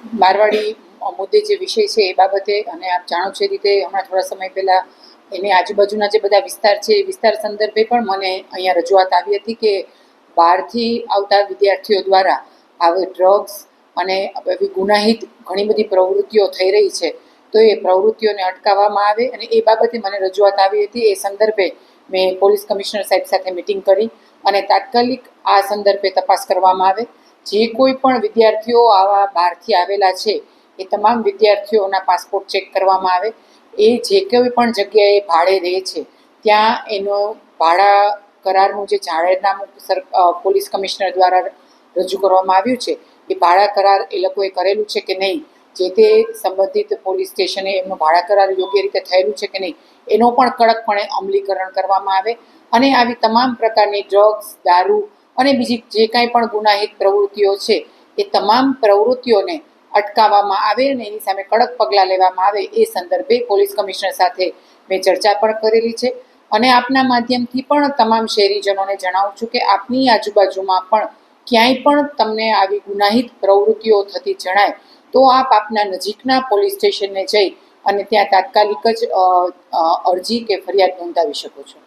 મારવાડી મુદ્દે જે વિષય છે એ બાબતે, અને આપ જાણો છો રીતે હમણાં થોડા સમય પહેલાં એની આજુબાજુના જે બધા વિસ્તાર છે, એ વિસ્તાર સંદર્ભે પણ મને અહીંયા રજૂઆત આવી હતી કે બહારથી આવતા વિદ્યાર્થીઓ દ્વારા આવી ડ્રગ્સ અને એવી ગુનાહિત ઘણી બધી પ્રવૃત્તિઓ થઈ રહી છે, તો એ પ્રવૃત્તિઓને અટકાવવામાં આવે અને એ બાબતે મને રજૂઆત આવી હતી. એ સંદર્ભે મેં પોલીસ કમિશનર સાહેબ સાથે મિટિંગ કરી અને તાત્કાલિક આ સંદર્ભે તપાસ કરવામાં આવે. જે કોઈ પણ વિદ્યાર્થીઓ આવા બહારથી આવેલા છે, એ તમામ વિદ્યાર્થીઓના પાસપોર્ટ ચેક કરવામાં આવે. એ જે કોઈ પણ જગ્યાએ ભાડે રહે છે, ત્યાં એનો ભાડા કરારનું જે જાહેરનામું સર પોલીસ કમિશનર દ્વારા રજૂ કરવામાં આવ્યું છે, એ ભાડા કરાર એ લોકોએ કરેલું છે કે નહીં? જે તે સંબંધિત પોલીસ સ્ટેશને એમનો ભાડા કરાર યોગ્ય રીતે થયેલું છે કે નહીં? એનો પણ કડકપણે અમલીકરણ કરવામાં આવે. અને આવી તમામ પ્રકારની ડ્રગ્સ, દારૂ અને બીજી જે કાંઈ પણ ગુનાહિત પ્રવૃત્તિઓ છે, એ તમામ પ્રવૃત્તિઓને અટકાવવામાં આવે અને એની સામે કડક પગલાં લેવામાં આવે એ સંદર્ભે પોલીસ કમિશનર સાથે મેં ચર્ચા પણ કરેલી છે. અને આપના માધ્યમથી પણ તમામ શહેરીજનોને જણાવું છું કે આપની આજુબાજુમાં પણ ક્યાંય પણ તમને આવી ગુનાહિત પ્રવૃત્તિઓ થતી જણાય, તો આપ આપના નજીકના પોલીસ સ્ટેશનને જઈ અને ત્યાં તાત્કાલિક જ અરજી કે ફરિયાદ નોંધાવી શકો છો.